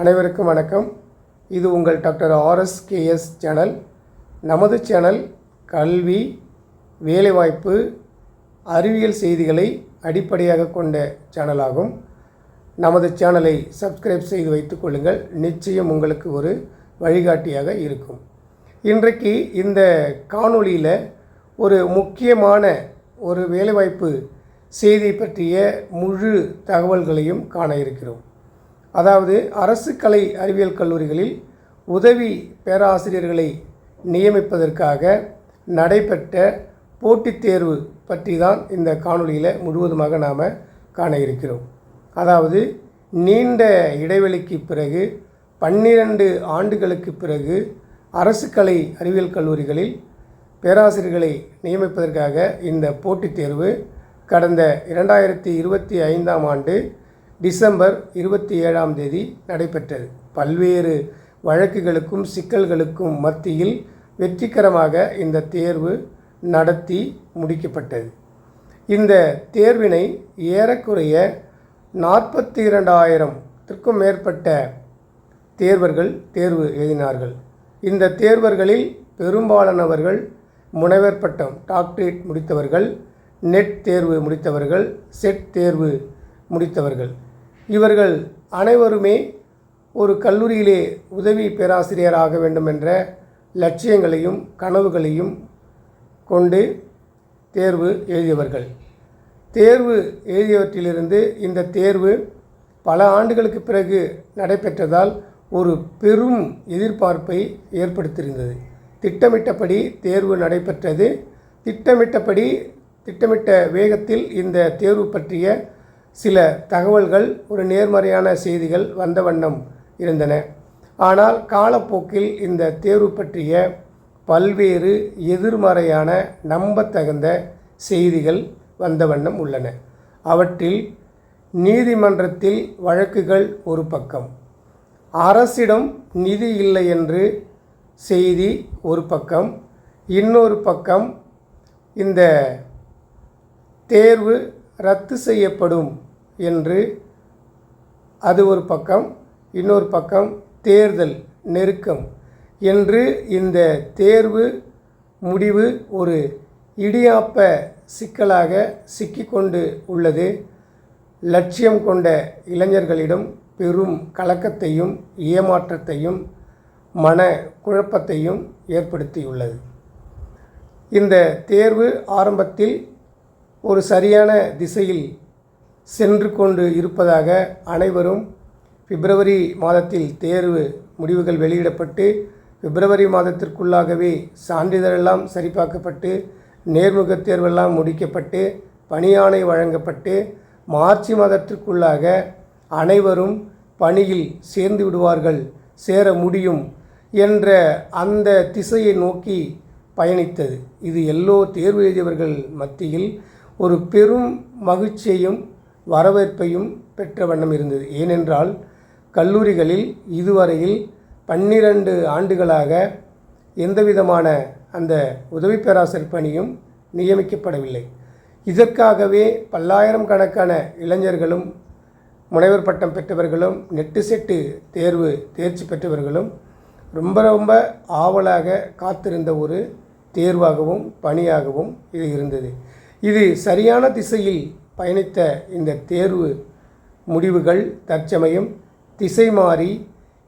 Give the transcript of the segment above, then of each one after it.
அனைவருக்கும் வணக்கம். இது உங்கள் டாக்டர் ஆர்எஸ் கேஎஸ் சேனல். நமது சேனல் கல்வி வேலைவாய்ப்பு அறிவியல் செய்திகளை அடிப்படையாக கொண்ட சேனலாகும். நமது சேனலை சப்ஸ்கிரைப் செய்து வைத்துக் கொள்ளுங்கள். நிச்சயம் உங்களுக்கு ஒரு வழிகாட்டியாக இருக்கும். இன்றைக்கு இந்த காணொளியில் ஒரு முக்கியமான ஒரு வேலைவாய்ப்பு செய்தி பற்றிய முழு தகவல்களையும் காண இருக்கிறோம். அதாவது அரசு கலை அறிவியல் கல்லூரிகளில் உதவி பேராசிரியர்களை நியமிப்பதற்காக நடைபெற்ற போட்டித் தேர்வு பற்றி தான் இந்த காணொளியில் முழுவதுமாக நாம் காண இருக்கிறோம். அதாவது நீண்ட இடைவெளிக்கு பிறகு பன்னிரண்டு ஆண்டுகளுக்கு பிறகு அரசு கலை அறிவியல் கல்லூரிகளில் பேராசிரியர்களை நியமிப்பதற்காக இந்த போட்டித் தேர்வு கடந்த இரண்டாயிரத்தி இருபத்தி ஐந்தாம் ஆண்டு டிசம்பர் இருபத்தி ஏழாம் தேதி நடைபெற்றது. பல்வேறு வழக்குகளுக்கும் சிக்கல்களுக்கும் மத்தியில் வெற்றிகரமாக இந்த தேர்வு நடத்தி முடிக்கப்பட்டது. இந்த தேர்வினை ஏறக்குறைய நாற்பத்தி இரண்டாயிரத்திற்கும் மேற்பட்ட தேர்வர்கள் தேர்வு எழுதினார்கள். இந்த தேர்வர்களில் பெரும்பாலானவர்கள் முனைவர் பட்டம் டாக்டரேட் முடித்தவர்கள் நெட் தேர்வு முடித்தவர்கள் செட் தேர்வு முடித்தவர்கள். இவர்கள் அனைவருமே ஒரு கல்லூரியிலே உதவி பேராசிரியராக வேண்டும் என்ற லட்சியங்களையும் கனவுகளையும் கொண்டு தேர்வு எழுதியவர்கள். தேர்வு எழுதியவற்றிலிருந்து இந்த தேர்வு பல ஆண்டுகளுக்கு பிறகு நடைபெற்றதால் ஒரு பெரும் எதிர்பார்ப்பை ஏற்படுத்தியிருந்தது. திட்டமிட்டபடி தேர்வு நடைபெற்றது. திட்டமிட்டபடி திட்டமிட்ட வேகத்தில் இந்த தேர்வு பற்றிய சில தகவல்கள் ஒரு நேர்மறையான செய்திகள் வந்த வண்ணம் இருந்தன. ஆனால் காலப்போக்கில் இந்த தேர்வு பற்றிய பல்வேறு எதிர்மறையான நம்பத்தகுந்த செய்திகள் வந்த வண்ணம் உள்ளன. அவற்றில் நீதிமன்றத்தில் வழக்குகள் ஒரு பக்கம். அரசிடம் நிதி இல்லை என்று செய்தி ஒரு பக்கம். இன்னொரு பக்கம் இந்த தேர்வு ரத்து செய்யப்படும் என்று அது ஒரு பக்கம் இன்னொரு பக்கம் தேர்தல் நெருக்கம் என்று இந்த தேர்வு முடிவு ஒரு இடியாப்ப சிக்கலாக சிக்கிக்கொண்டு உள்ளது. லட்சியம் கொண்ட இளைஞர்களிடம் பெரும் கலக்கத்தையும் ஏமாற்றத்தையும் மன குழப்பத்தையும் ஏற்படுத்தியுள்ளது. இந்த தேர்வு ஆரம்பத்தில் ஒரு சரியான திசையில் சென்று கொண்டு இருப்பதாக அனைவரும் பிப்ரவரி மாதத்தில் தேர்வு முடிவுகள் வெளியிடப்பட்டு பிப்ரவரி மாதத்திற்குள்ளாகவே சான்றிதழெல்லாம் சரிபார்க்கப்பட்டு நேர்முகத் தேர்வெல்லாம் முடிக்கப்பட்டு பணியாணை வழங்கப்பட்டு மார்ச் மாதத்திற்குள்ளாக அனைவரும் பணியில் சேர்ந்து விடுவார்கள் சேர முடியும் என்ற அந்த திசையை நோக்கி பயணித்தது. இது எல்லோ தேர்வு எழுதியவர்கள் மத்தியில் ஒரு பெரும் மகிழ்ச்சியையும் வரவேற்பையும் பெற்ற வண்ணம் இருந்தது. ஏனென்றால் கல்லூரிகளில் இதுவரையில் பன்னிரண்டு ஆண்டுகளாக எந்தவிதமான அந்த உதவி பேராசிரியர் பணியும் நியமிக்கப்படவில்லை. இதற்காகவே பல்லாயிரம் கணக்கான இளைஞர்களும் முனைவர் பட்டம் பெற்றவர்களும் நெட்டு செட்டு தேர்வு தேர்ச்சி பெற்றவர்களும் ரொம்ப ரொம்ப ஆவலாக காத்திருந்த ஒரு தேர்வாகவும் பணியாகவும் இது இருந்தது. இது சரியான திசையில் பயணித்த இந்த தேர்வு முடிவுகள் தற்சமயம் திசை மாறி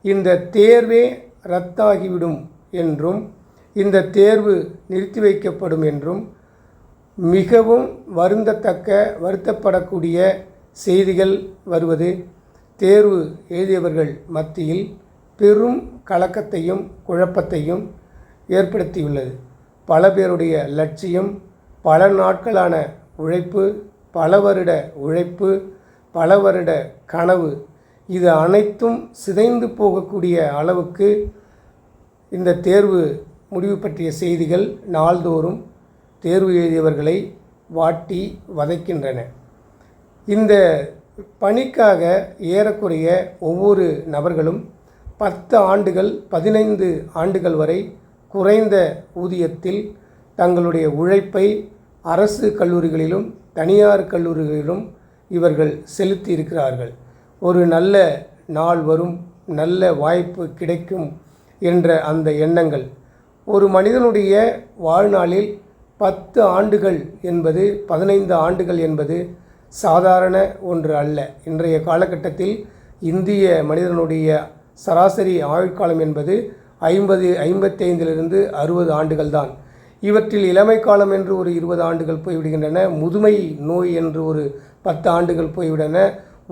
இந்த தேர்வே ரத்தாகிவிடும் என்றும் இந்த தேர்வு நிறுத்தி வைக்கப்படும் என்றும் மிகவும் வருந்தத்தக்க வருத்தப்படக்கூடிய செய்திகள் வருவது தேர்வு எழுதியவர்கள் மத்தியில் பெரும் கலக்கத்தையும் குழப்பத்தையும் ஏற்படுத்தியுள்ளது. பல பேருடைய லட்சியம் பல நாட்களான உழைப்பு பல வருட உழைப்பு பல வருட கனவு இது அனைத்தும் சிதைந்து போகக்கூடிய அளவுக்கு இந்த தேர்வு முடிவு பற்றிய செய்திகள் நாள்தோறும் தேர்வு எழுதியவர்களை வாட்டி வதைக்கின்றன. இந்த பணிக்காக ஏறக்குறைய ஒவ்வொரு நபர்களும் பத்து ஆண்டுகள் பதினைந்து ஆண்டுகள் வரை குறைந்த ஊதியத்தில் தங்களுடைய உழைப்பை அரசு கல்லூரிகளிலும் தனியார் கல்லூரிகளிலும் இவர்கள் செலுத்தி இருக்கிறார்கள் ஒரு நல்ல நாள் வரும் நல்ல வாய்ப்பு கிடைக்கும் என்ற அந்த எண்ணங்கள். ஒரு மனிதனுடைய வாழ்நாளில் பத்து ஆண்டுகள் என்பது பதினைந்து ஆண்டுகள் என்பது சாதாரண ஒன்று அல்ல. இன்றைய காலகட்டத்தில் இந்திய மனிதனுடைய சராசரி ஆயுட்காலம் என்பது ஐம்பது ஐம்பத்தைந்திலிருந்து அறுபது ஆண்டுகள் தான் இவற்றில் இளமை காலம் என்று ஒரு இருபது ஆண்டுகள் போய்விடுகின்றன முதுமை நோய் என்று ஒரு பத்து ஆண்டுகள் போய்விடன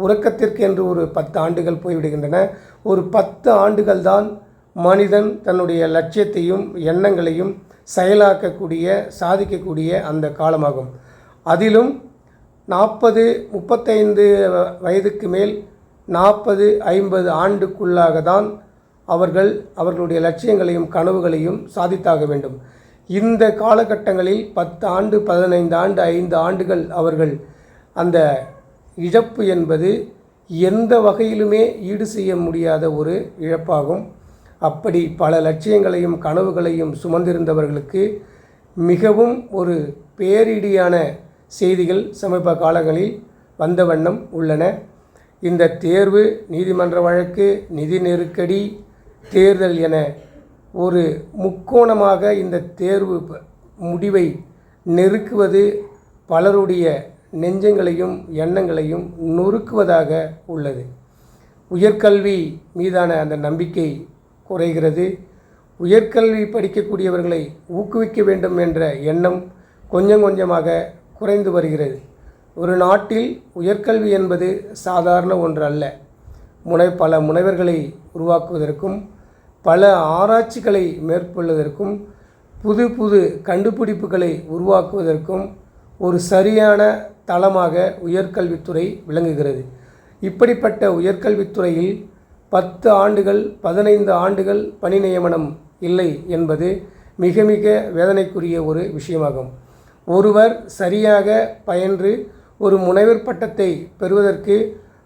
உறக்கத்திற்கு என்று ஒரு பத்து ஆண்டுகள் போய்விடுகின்றன. ஒரு பத்து ஆண்டுகள் தான் மனிதன் தன்னுடைய லட்சியத்தையும் எண்ணங்களையும் செயலாக்கக்கூடிய சாதிக்கக்கூடிய அந்த காலமாகும். அதிலும் நாற்பது முப்பத்தைந்து வயதுக்கு மேல் நாற்பது ஐம்பது ஆண்டுக்குள்ளாக தான் அவர்கள் அவர்களுடைய லட்சியங்களையும் கனவுகளையும் சாதித்தாக வேண்டும். இந்த காலகட்டங்களில் பத்து ஆண்டு பதினைந்து ஆண்டு ஐந்து ஆண்டுகள் அவர்கள் அந்த இழப்பு என்பது எந்த வகையிலுமே ஈடு செய்ய முடியாத ஒரு இழப்பாகும். அப்படி பல லட்சியங்களையும் கனவுகளையும் சுமந்திருந்தவர்களுக்கு மிகவும் ஒரு பேரிடியான செய்திகள் சமீப காலங்களில் வந்த வண்ணம் உள்ளன. இந்த தேர்வு நீதிமன்ற வழக்கு நிதி நெருக்கடி தேர்தல் என ஒரு முக்கோணமாக இந்த தேர்வு ப- முடிவை நெருக்குவது பலருடைய நெஞ்சங்களையும் எண்ணங்களையும் நொறுக்குவதாக உள்ளது. உயர்கல்வி மீதான அந்த நம்பிக்கை குறைகிறது. உயர்கல்வி படிக்கக்கூடியவர்களை ஊக்குவிக்க வேண்டும் என்ற எண்ணம் கொஞ்சம் கொஞ்சமாக குறைந்து வருகிறது. ஒரு நாட்டில் உயர்கல்வி என்பது சாதாரண ஒன்று அல்ல முனை பல முனைவர்களை உருவாக்குவதற்கும் பல ஆராய்ச்சிகளை மேற்கொள்வதற்கும் புது புது கண்டுபிடிப்புகளை உருவாக்குவதற்கும் ஒரு சரியான தளமாக உயர்கல்வித்துறை விளங்குகிறது. இப்படிப்பட்ட உயர்கல்வித்துறையில் பத்து ஆண்டுகள் பதினைந்து ஆண்டுகள் பணி நியமனம் இல்லை என்பது மிக மிக வேதனைக்குரிய ஒரு விஷயமாகும். ஒருவர் சரியாக பயின்று ஒரு முனைவர் பட்டத்தை பெறுவதற்கு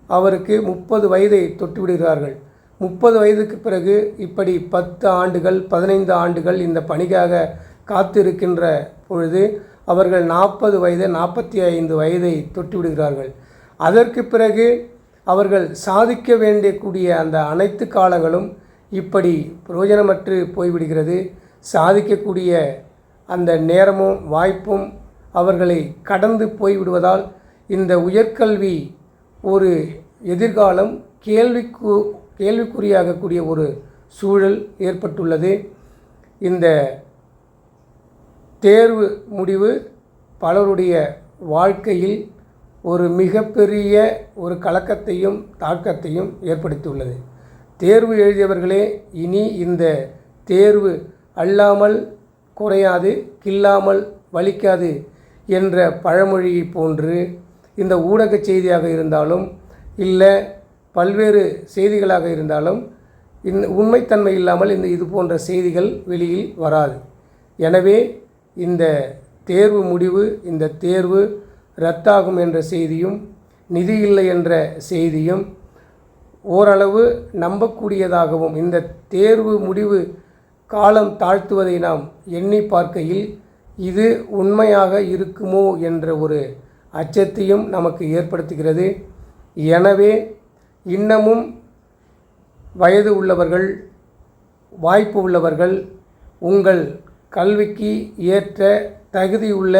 அவருக்கு முப்பது வயதை தொட்டுவிடுகிறார்கள். முப்பது வயதுக்கு பிறகு இப்படி பத்து ஆண்டுகள் பதினைந்து ஆண்டுகள் இந்த பணிக்காக காத்திருக்கின்ற பொழுது அவர்கள் நாற்பது வயது நாற்பத்தி ஐந்து வயதை தொட்டிவிடுகிறார்கள் அதற்கு பிறகு அவர்கள் சாதிக்க வேண்டியக்கூடிய அந்த அனைத்து காலங்களும் இப்படி பிரயோஜனமற்று போய்விடுகிறது. சாதிக்கக்கூடிய அந்த நேரமும் வாய்ப்பும் அவர்களை கடந்து போய்விடுவதால் இந்த உயர்கல்வி ஒரு எதிர்காலம் கேள்விக்கு கேள்விக்குறியாகக்கூடிய ஒரு சூழல் ஏற்பட்டுள்ளது. இந்த தேர்வு முடிவு பலருடைய வாழ்க்கையில் ஒரு மிகப்பெரிய ஒரு கலக்கத்தையும் தாக்கத்தையும் ஏற்படுத்தியுள்ளது. தேர்வு எழுதியவர்களே இனி இந்த தேர்வு அல்லாமல் குறையாது கில்லாமல் வலிக்காது என்ற பழமொழியை போன்று இந்த ஊடக செய்தியாக இருந்தாலும் இல்லை பல்வேறு செய்திகளாக இருந்தாலும் இந்த உண்மைத்தன்மை இல்லாமல் இந்த இது போன்ற செய்திகள் வெளியில் வராது. எனவே இந்த தேர்வு முடிவு இந்த தேர்வு ரத்தாகும் என்ற செய்தியும் நிதி இல்லை என்ற செய்தியும் ஓரளவு நம்பக்கூடியதாகவும் இந்த தேர்வு முடிவு காலம் தாழ்த்துவதை நாம் எண்ணி பார்க்கையில் இது உண்மையாக இருக்குமோ என்ற ஒரு அச்சத்தையும் நமக்கு ஏற்படுத்துகிறது. எனவே இன்னமும் வயது உள்ளவர்கள் வாய்ப்பு உள்ளவர்கள் உங்கள் கல்விக்கு ஏற்ற தகுதியுள்ள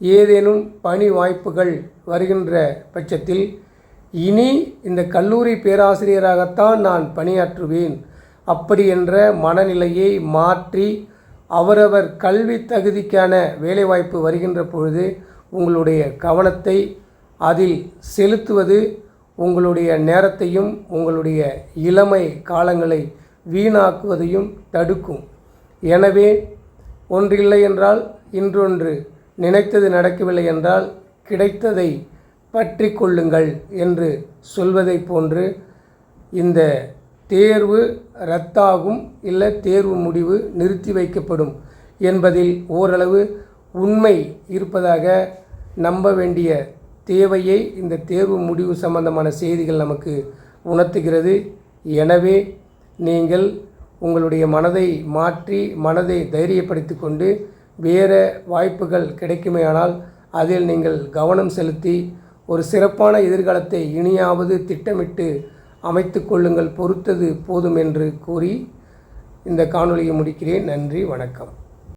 ஏதேனும் பணி வாய்ப்புகள் வருகின்ற பட்சத்தில் இனி இந்த கல்லூரி பேராசிரியராகத்தான் நான் பணியாற்றுவேன். அப்படி என்ற மனநிலையை மாற்றி அவரவர் கல்வி தகுதிக்கான வேலைவாய்ப்பு வருகின்ற பொழுது உங்களுடைய கவனத்தை அதில் செலுத்துவது உங்களுடைய நேரத்தையும் உங்களுடைய இளமை காலங்களை வீணாக்குவதையும் தடுக்கும். எனவே ஒன்றில்லை என்றால் இன்றொன்று நினைத்தது நடக்கவில்லை என்றால் கிடைத்ததை பற்றி கொள்ளுங்கள் என்று சொல்வதைப் போன்று இந்த தேர்வு ரத்தாகும் இல்லை தேர்வு முடிவு நிறுத்தி வைக்கப்படும் என்பதில் ஓரளவு உண்மை இருப்பதாக நம்ப வேண்டிய தேவையை இந்த தேர்வு முடிவு சம்பந்தமான செய்திகள் நமக்கு உணர்த்துகிறது. எனவே நீங்கள் உங்களுடைய மனதை மாற்றி மனதை தைரியப்படுத்தி கொண்டு வேறு வாய்ப்புகள் கிடைக்குமேயானால் அதில் நீங்கள் கவனம் செலுத்தி ஒரு சிறப்பான எதிர்காலத்தை இனியாவது திட்டமிட்டு அமைத்து கொள்ளுங்கள் பொறுத்தது போதும் என்று கூறி இந்த காணொலியை முடிக்கிறேன். நன்றி வணக்கம்.